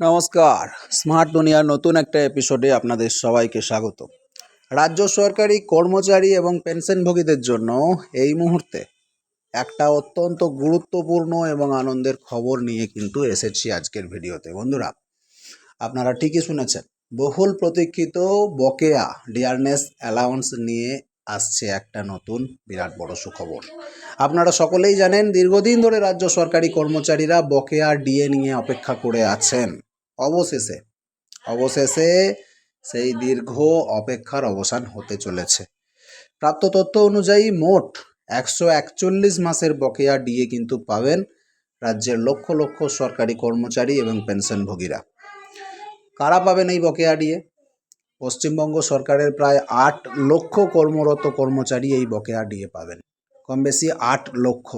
নমস্কার। স্মার্ট দুনিয়ার নতুন একটা এপিসোডে আপনাদের সবাইকে স্বাগত। রাজ্য সরকারি কর্মচারী এবং পেনশনভোগীদের জন্য এই মুহূর্তে একটা অত্যন্ত গুরুত্বপূর্ণ এবং আনন্দের খবর নিয়ে কিন্তু এসেছি আজকের ভিডিওতে। বন্ধুরা, আপনারা ঠিকই শুনেছেন, বহুল প্রতীক্ষিত বকেয়া ডিয়ারনেস অ্যালাউন্স নিয়ে আসছে একটা নতুন বিরাট বড় সুখবর। আপনারা সকলেই জানেন, দীর্ঘদিন ধরে রাজ্য সরকারি কর্মচারীরা বকেয়া ডিএ নিয়ে অপেক্ষা করে আছেন। অবশেষে অবশেষে সেই দীর্ঘ অপেক্ষার অবসান হতে চলেছে। প্রাপ্ত তথ্য অনুযায়ী মোট একশো একচল্লিশ মাসের বকেয়া ডিএ কিন্তু পাবেন রাজ্যের লক্ষ লক্ষ সরকারি কর্মচারী এবং পেনশনভোগীরা। কারা পাবেন এই বকেয়া ডিএ? পশ্চিমবঙ্গ সরকারের প্রায় আট লক্ষ কর্মরত কর্মচারী এই বকেয়া ডিএ পাবেন। কম বেশি আট লক্ষ।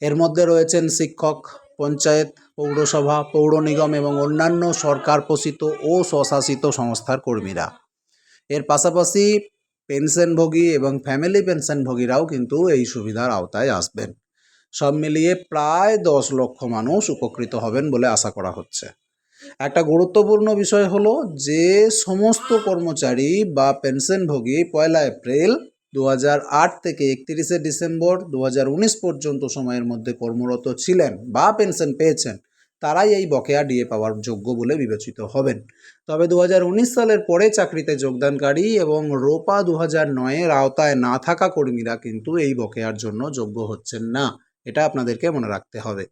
এর মধ্যে রয়েছেন শিক্ষক, পঞ্চায়েত, পৌরসভা, পৌর নিগম এবং অন্যান্য সরকার পোষিত ও স্বশাসিত সংস্থার কর্মীরা। এর পাশাপাশি পেনশনভোগী এবং ফ্যামিলি পেনশনভোগীরাও কিন্তু এই সুবিধার আওতায় আসবেন। সব মিলিয়ে প্রায় দশ লক্ষ মানুষ উপকৃত হবেন বলে আশা করা হচ্ছে। একটা গুরুত্বপূর্ণ বিষয় হলো যে সমস্ত কর্মচারী বা পেনশনভোগী পয়লা এপ্রিল দু হাজার আট থেকে একত্রিশে ডিসেম্বর দু হাজার উনিশ পর্যন্ত সময়ের মধ্যে কর্মরত ছিলেন বা পেনশন পেয়েছেন, তারাই এই বকেয়া ডিএ পাওয়ার যোগ্য বলে বিবেচিত হবেন। তবে দু হাজার উনিশ সালের পরে চাকরিতে যোগদানকারী এবং রোপা দু হাজার নয়ের আওতায় না থাকা কর্মীরা কিন্তু এই বকেয়ার জন্য যোগ্য হচ্ছেন না। এটা আপনাদেরকে মনে রাখতে হবে।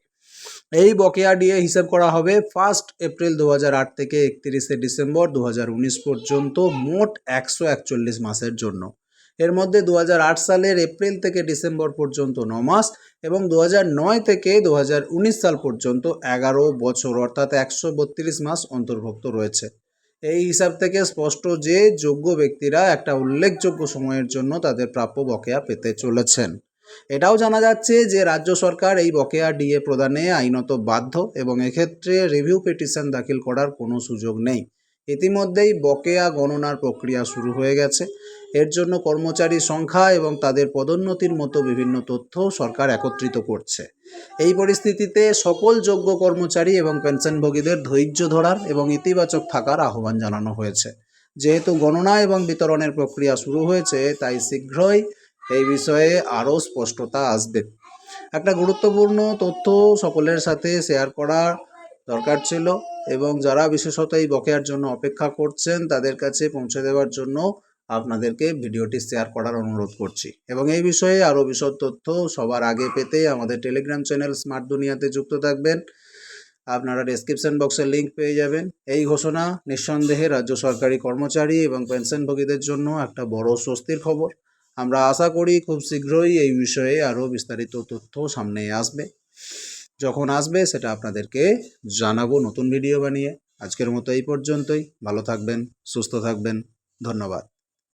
এই বকেয়া ডিএ হিসাব করা হবে ফার্স্ট এপ্রিল দু হাজার আট থেকে একত্রিশে ডিসেম্বর দু হাজার উনিশ পর্যন্ত মোট একশো একচল্লিশ মাসের জন্য। এর মধ্যে দু হাজার আট সালের এপ্রিল থেকে ডিসেম্বর পর্যন্ত ন মাস এবং দু থেকে দু হাজার উনিশ সাল পর্যন্ত এগারো বছর, অর্থাৎ একশো বত্রিশ মাস অন্তর্ভুক্ত রয়েছে। এই হিসাব থেকে স্পষ্ট যে যোগ্য ব্যক্তিরা একটা উল্লেখযোগ্য সময়ের জন্য তাদের প্রাপ্য বকেয়া পেতে চলেছেন। এটাও জানা যাচ্ছে যে রাজ্য সরকার এই বকেয়া ডিএ প্রদানে আইনত বাধ্য এবং এক্ষেত্রে রিভিউ পিটিশন দাখিল করার কোনো সুযোগ নেই। ইতিমধ্যেই বকেয়া গণনার প্রক্রিয়া শুরু হয়ে গেছে। এর জন্য কর্মচারী সংখ্যা এবং তাদের পদোন্নতির মতো বিভিন্ন তথ্য সরকার একত্রিত করছে। এই পরিস্থিতিতে সকল যোগ্য কর্মচারী এবং পেনশনভোগীদের ধৈর্য ধরার এবং ইতিবাচক থাকার আহ্বান জানানো হয়েছে। যেহেতু গণনা এবং বিতরণের প্রক্রিয়া শুরু হয়েছে, তাই শীঘ্রই এই বিষয়ে আরও স্পষ্টতা আসবে। একটা গুরুত্বপূর্ণ তথ্য সকলের সাথে শেয়ার করার দরকার ছিল এবং যারা বিশেষত এই বকেয়ার জন্য অপেক্ষা করছেন, তাদের কাছে পৌঁছে দেওয়ার জন্য আপনাদেরকে ভিডিওটি শেয়ার করার অনুরোধ করছি। এবং এই বিষয়ে আরও বিশদ তথ্য সবার আগে পেতে আমাদের টেলিগ্রাম চ্যানেল স্মার্ট দুনিয়াতে যুক্ত থাকবেন। আপনারা ডেসক্রিপশন বক্সের লিংক পেয়ে যাবেন। এই ঘোষণা নিঃসন্দেহে রাজ্য সরকারি কর্মচারী এবং পেনশনভোগীদের জন্য একটা বড় স্বস্তির খবর। আমরা আশা করি খুব শীঘ্রই এই বিষয়ে আরও বিস্তারিত তথ্য সামনে আসবে। যখন আসবে সেটা আপনাদেরকে জানাব নতুন ভিডিও বানিয়ে। আজকের মতো এই পর্যন্তই। ভালো থাকবেন, সুস্থ থাকবেন। ধন্যবাদ।